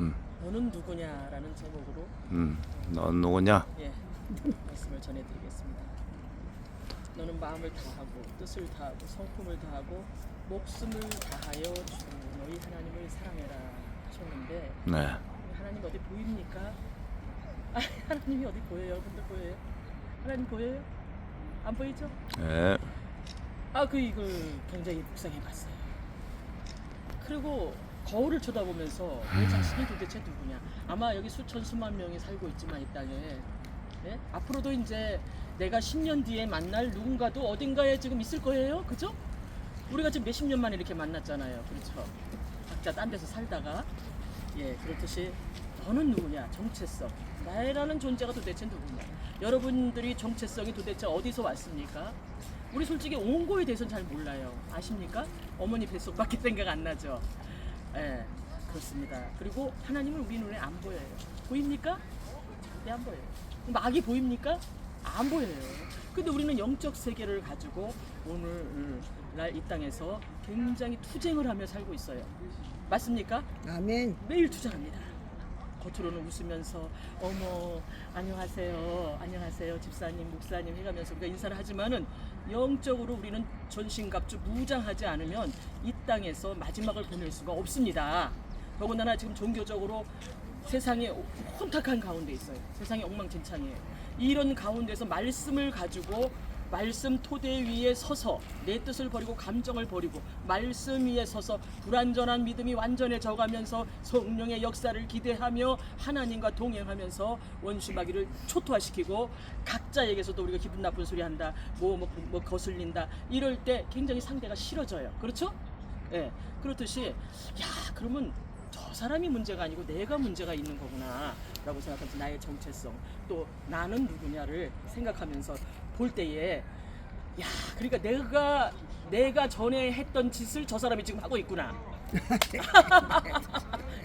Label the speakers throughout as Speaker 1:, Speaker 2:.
Speaker 1: 음.
Speaker 2: 너는 누구냐라는 제목으로
Speaker 1: 음. 넌 누구냐?
Speaker 2: 예 말씀을 전해드리겠습니다. 너는 마음을 다하고 뜻을 다하고 성품을 다하고 목숨을 다하여 주 너희 하나님을 사랑해라 하셨는데
Speaker 1: 네.
Speaker 2: 하나님 어디 보입니까? 아, 하나님이 어디 보여요? 여러분들 보여요? 하나님 보여요? 안 보이죠?
Speaker 1: 네.
Speaker 2: 아, 그 이걸 굉장히 묵상해 봤어요. 그리고 거울을 쳐다보면서 내 자신이 도대체 누구냐? 아마 여기 수천 수만 명이 살고 있지만 이 땅에 예? 앞으로도 이제 내가 10년 뒤에 만날 누군가도 어딘가에 지금 있을 거예요, 그죠? 우리가 지금 몇십 년 만에 이렇게 만났잖아요, 그렇죠? 각자 딴 데서 살다가 예 그렇듯이 너는 누구냐? 정체성. 나라는 존재가 도대체 누구냐? 여러분들이 정체성이 도대체 어디서 왔습니까? 우리 솔직히 온고에 대해서는 잘 몰라요. 아십니까? 어머니 뱃속밖에 생각 안 나죠. 예, 그렇습니다. 그리고 하나님을 우리 눈에 안 보여요. 보입니까? 네, 안 보여요. 막이 보입니까? 안 보여요. 근데 우리는 영적 세계를 가지고 오늘날 이 땅에서 굉장히 투쟁을 하며 살고 있어요. 맞습니까?
Speaker 3: 아멘.
Speaker 2: 매일 투자합니다. 겉으로는 웃으면서 어머 안녕하세요 안녕하세요 집사님 목사님 해가면서 우리가 인사를 하지만은 영적으로 우리는 전신갑주 무장하지 않으면 이 땅에서 마지막을 보낼 수가 없습니다. 더군다나 지금 종교적으로 세상에 혼탁한 가운데 있어요. 세상이 엉망진창이에요. 이런 가운데서 말씀을 가지고 말씀 토대 위에 서서 내 뜻을 버리고 감정을 버리고 말씀 위에 서서 불완전한 믿음이 완전해져 가면서 성령의 역사를 기대하며 하나님과 동행하면서 원수 마귀를 초토화시키고 각자에게서도 우리가 기분 나쁜 소리 한다 뭐, 뭐, 뭐 거슬린다 이럴 때 굉장히 상대가 싫어져요 그렇죠? 예 그렇듯이 야 그러면 저 사람이 문제가 아니고 내가 문제가 있는 거구나 라고 생각하면서 나의 정체성 또 나는 누구냐를 생각하면서 볼 때에 야 그러니까 내가 내가 전에 했던 짓을 저 사람이 지금 하고 있구나.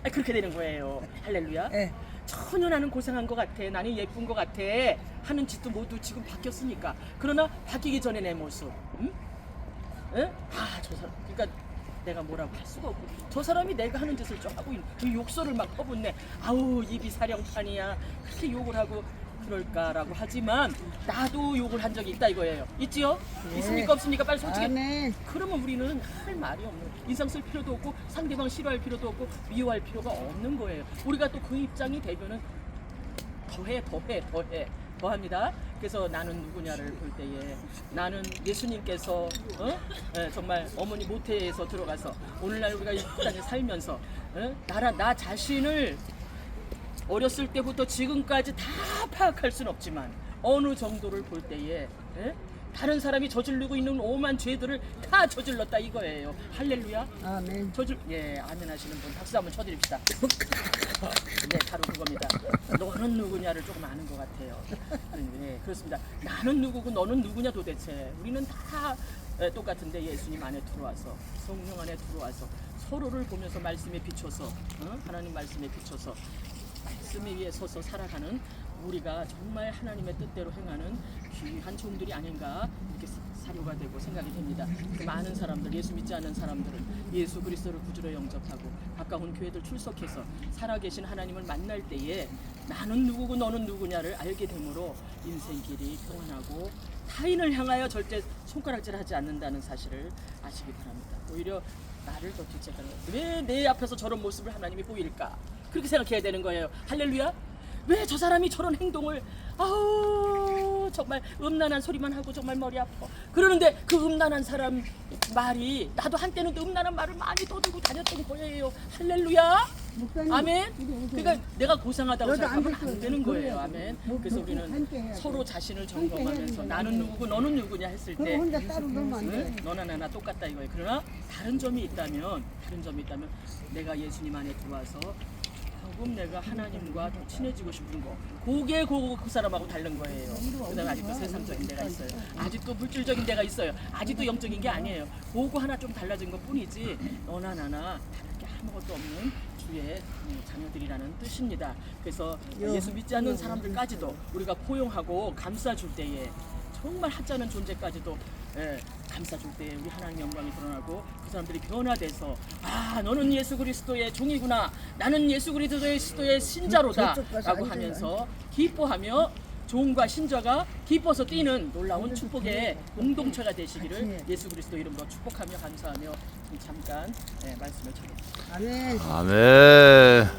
Speaker 2: 아, 그렇게 되는 거예요. 할렐루야.
Speaker 3: 예.
Speaker 2: 전혀 나는 고생한 것 같아. 나는 예쁜 것 같아. 하는 짓도 모두 지금 바뀌었으니까. 그러나 바뀌기 전에 내 모습 응? 응? 아 저 사람 그러니까 내가 뭐라고 할 수가 없고. 저 사람이 내가 하는 짓을 좀 하고 있는 그 욕설을 막 퍼붓네. 아우 입이 사령판이야. 그렇게 욕을 하고 그럴까라고 하지만 나도 욕을 한 적이 있다 이거예요 있지요?
Speaker 3: 네.
Speaker 2: 있습니까 없습니까 빨리 솔직히
Speaker 3: 아멘.
Speaker 2: 그러면 우리는 할 말이 없는 인상 쓸 필요도 없고 상대방 싫어할 필요도 없고 미워할 필요가 없는 거예요 우리가 또 그 입장이 되면은 더해 더해 더해 더합니다 그래서 나는 누구냐를 볼 때에 나는 예수님께서 어? 예, 정말 어머니 모태에서 들어가서 오늘날 우리가 이 땅에 살면서 어? 나라 나 자신을 어렸을 때부터 지금까지 다 파악할 수는 없지만 어느 정도를 볼 때에 예? 다른 사람이 저지르고 있는 오만 죄들을 다 저질렀다 이거예요 할렐루야
Speaker 3: 아멘.
Speaker 2: 저줄 예 아멘 하시는 분 박수 한번 쳐드립시다. 네 바로 그겁니다. 너는 누구냐를 조금 아는 것 같아요. 네 그렇습니다. 나는 누구고 너는 누구냐 도대체 우리는 다 예, 똑같은데 예수님 안에 들어와서 성령 안에 들어와서 서로를 보면서 말씀에 비춰서 어? 하나님 말씀에 비춰서 말씀 위에 서서 살아가는 우리가 정말 하나님의 뜻대로 행하는 귀한 종들이 아닌가 이렇게 사료가 되고 생각이 됩니다. 그 많은 사람들 예수 믿지 않는 사람들은 예수 그리스도를 구주로 영접하고 가까운 교회들 출석해서 살아계신 하나님을 만날 때에 나는 누구고 너는 누구냐를 알게 되므로 인생길이 평안하고 타인을 향하여 절대 손가락질하지 않는다는 사실을 아시기 바랍니다. 오히려 나를 더 뒤책하는 왜내 앞에서 저런 모습을 하나님이 보일까? 그렇게 생각해야 되는 거예요. 할렐루야. 왜 저 사람이 저런 행동을 아우 정말 음란한 소리만 하고 정말 머리 아파. 그러는데 그 음란한 사람 말이 나도 한때는 그 음란한 말을 많이 떠들고 다녔던 거예요. 할렐루야. 아멘. 그러니까 내가 고상하다고 생각하면. 안 되는 거예요. 아멘.
Speaker 3: 뭐,
Speaker 2: 그래서
Speaker 3: 뭐,
Speaker 2: 우리는. 서로 자신을 점검하면서. 나는 누구고 너는 누구냐 했을 때 응?
Speaker 3: 돼.
Speaker 2: 너나 나나 똑같다 이거예요. 그러나 다른 점이 있다면 다른 점이 있다면 내가 예수님 안에 들어와서 조금 내가 하나님과 더 친해지고 싶은 거 그게 그, 그 사람하고 다른 거예요. 그다음에 아직도 세상적인 데가 있어요. 아직도 물질적인 데가 있어요. 아직도 영적인 게 아니에요. 그거 하나 좀 달라진 것 뿐이지 너나 나나 다를 게 아무것도 없는 주의 음, 자녀들이라는 뜻입니다. 그래서
Speaker 3: 요,
Speaker 2: 예수 믿지 않는
Speaker 3: 요,
Speaker 2: 사람들까지도 우리가 포용하고 감싸줄 때에 정말 하찮은 존재까지도 예, 감싸줄 때 우리 하나님 영광이 드러나고 그 사람들이 변화돼서 아 너는 예수 그리스도의 종이구나 나는 예수 그리스도의 신자로다
Speaker 3: 저쪽 가서
Speaker 2: 라고
Speaker 3: 앉아요.
Speaker 2: 하면서 기뻐하며 종과 신자가 기뻐서 뛰는 놀라운 축복의 공동체가 되시기를. 예수 그리스도 이름으로 축복하며 감사하며 잠깐 예, 말씀을 드립니다.
Speaker 3: 아멘.
Speaker 1: 아멘.